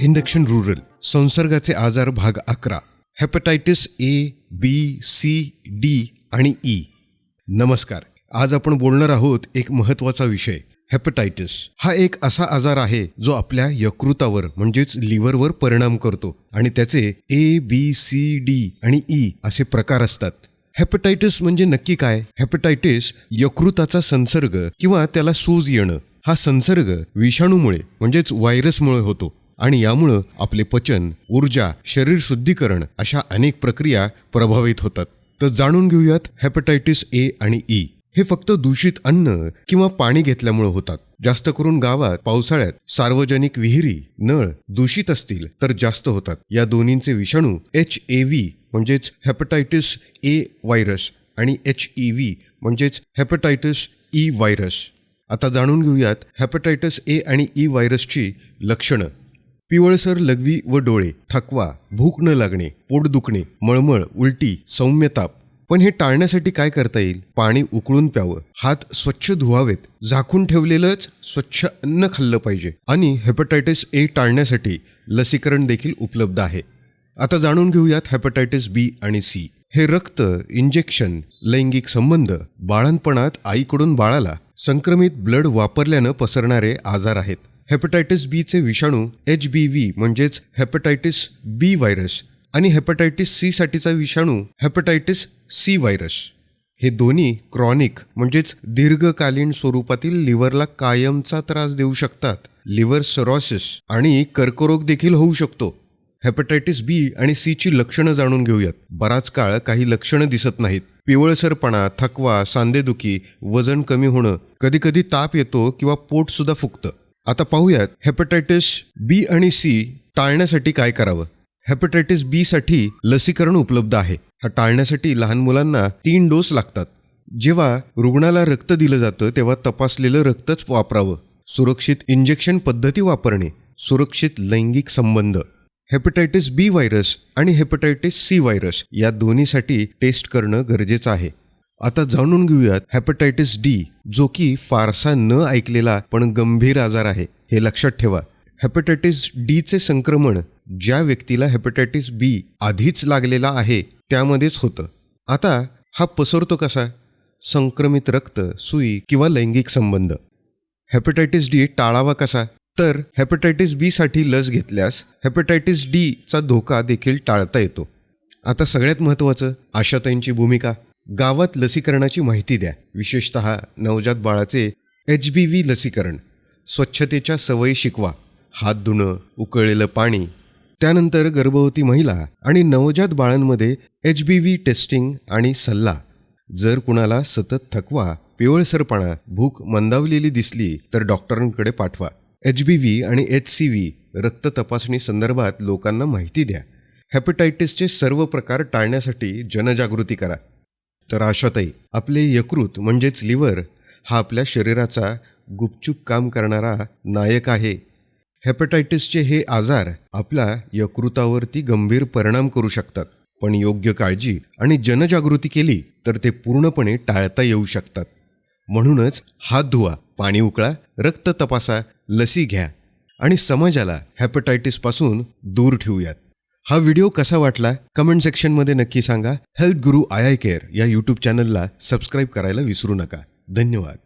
Induction rural संसर्गाचे आजार भाग अकरा hepatitis A B C D आणि ई नमस्कार. आज आपण बोलणार आहोत एक महत्त्वाचा विषय हेपेटायटिस हा एक असा आजार आहे जो आपल्या यकृतावर म्हणजेच लिव्हरवर परिणाम करतो आणि त्याचे ए बी सी डी आणि ई असे प्रकार असतात. हेपटायटिस म्हणजे नक्की काय? हेपेटायटिस यकृताचा संसर्ग किंवा त्याला सूज येणं. हा संसर्ग विषाणूमुळे म्हणजेच व्हायरसमुळे होतो आणि यामुळं आपले पचन ऊर्जा शरीर शुद्धीकरण अशा अनेक प्रक्रिया प्रभावित होतात. तर जाणून घेऊयात हेपटायटिस ए आणि ई हे फक्त दूषित अन्न किंवा पाणी घेतल्यामुळे होतात. जास्त करून गावात पावसाळ्यात सार्वजनिक विहिरी नळ दूषित असतील तर जास्त होतात. या दोन्हींचे विषाणू एच ए व्ही म्हणजेच हेपटायटिस ए व्हायरस आणि एच ई व्ही म्हणजेच हेपटायटिस ई व्हायरस आता जाणून घेऊयात हेपटायटिस ए आणि e ई व्हायरसची लक्षणं. पिवळसर लघवी व डोळे थकवा भूक न लागणे पोट दुखणे मळमळ उलटी सौम्यताप. पण हे टाळण्यासाठी काय करता येईल? पाणी उकळून प्यावं. हात स्वच्छ धुवावेत. झाकून ठेवलेलंच स्वच्छ अन्न खाल्लं पाहिजे. आणि हेपेटायटिस ए टाळण्यासाठी लसीकरण देखील उपलब्ध आहे. आता जाणून घेऊयात हेपेटायटिस बी आणि सी हे रक्त इंजेक्शन लैंगिक संबंध बाळणपणात आईकडून बाळाला संक्रमित ब्लड वापरल्यानं पसरणारे आजार आहेत. हेपटायटिस बीचे विषाणू एच बी व्ही म्हणजेच हेपटायटिस बी व्हायरस आणि हेपटायटिस सी साठीचा विषाणू हेपटायटिस सी व्हायरस हे दोन्ही क्रॉनिक म्हणजेच दीर्घकालीन स्वरूपातील लिव्हरला कायमचा त्रास देऊ शकतात. लिव्हर सरोसिस आणि कर्करोग देखील होऊ शकतो. हेपटायटिस बी आणि सीची लक्षणं जाणून घेऊयात. बराच काळ काही लक्षणं दिसत नाहीत. पिवळसरपणा थकवा सांधेदुखी वजन कमी होणं कधीकधी ताप येतो किंवा पोटसुद्धा फुगतं. आता पाहूयात हेपेटायटिस बी आणि सी टाळण्यासाठी काय करावं? हेपेटायटिस बी साठी लसीकरण उपलब्ध आहे. हा टाळण्यासाठी लहान मुलांना तीन डोस लागतात. जेव्हा रुग्णाला रक्त दिलं जातं तेव्हा तपासलेलं रक्तच वापरावं. सुरक्षित इंजेक्शन पद्धती वापरणे. सुरक्षित लैंगिक संबंध. हेपेटायटिस बी व्हायरस आणि हेपेटायटिस सी व्हायरस या दोन्हीसाठी टेस्ट करणं गरजेचं आहे. आता जाणून घेऊयात हेपेटायटिस डी जो की फारसा न ऐकलेला पण गंभीर आजार आहे हे लक्षात ठेवा. हेपेटायटिस डीचे संक्रमण ज्या व्यक्तीला हेपेटायटिस बी आधीच लागलेला आहे त्यामध्येच होतं. आता हा पसरतो कसा? संक्रमित रक्त सुई किंवा लैंगिक संबंध. हेपेटायटिस डी टाळावा कसा? तर हेपेटायटिस बी साठी लस घेतल्यास हेपेटायटिस डी चा धोका देखील टाळता येतो. आता सगळ्यात महत्त्वाचं आशाताईंची भूमिका. गावात लसीकरणाची माहिती द्या. विशेषत नवजात बाळाचे एच बी व्ही लसीकरण. स्वच्छतेच्या सवयी शिकवा. हात धुणं उकळलेलं पाणी. त्यानंतर गर्भवती महिला आणि नवजात बाळांमध्ये एच बी व्ही टेस्टिंग आणि सल्ला. जर कुणाला सतत थकवा पिवळसरपणा भूक मंदावलेली दिसली तर डॉक्टरांकडे पाठवा. एच बी व्ही आणि एच सी व्ही रक्त तपासणी संदर्भात लोकांना माहिती द्या. हेपेटायटिसचे सर्व प्रकार टाळण्यासाठी जनजागृती करा. तर आशाताई आपले यकृत म्हणजेच लिव्हर हा आपल्या शरीराचा गुपचूप काम करणारा नायक आहे. हेपेटायटिसचे हे आजार आपल्या यकृतावरती गंभीर परिणाम करू शकतात. पण योग्य काळजी आणि जनजागृती केली तर ते पूर्णपणे टाळता येऊ शकतात. म्हणूनच हात धुवा. पाणी उकळा रक्त तपासा लसी घ्या आणि समाजाला हॅपेटायटिसपासून दूर ठेवूयात. हा व्हिडिओ कसा वाटला? कमेंट सेक्शनमध्ये नक्की सांगा. Health guru I I care या यूट्यूब चॅनलला सबस्क्राईब करायला विसरू नका. धन्यवाद.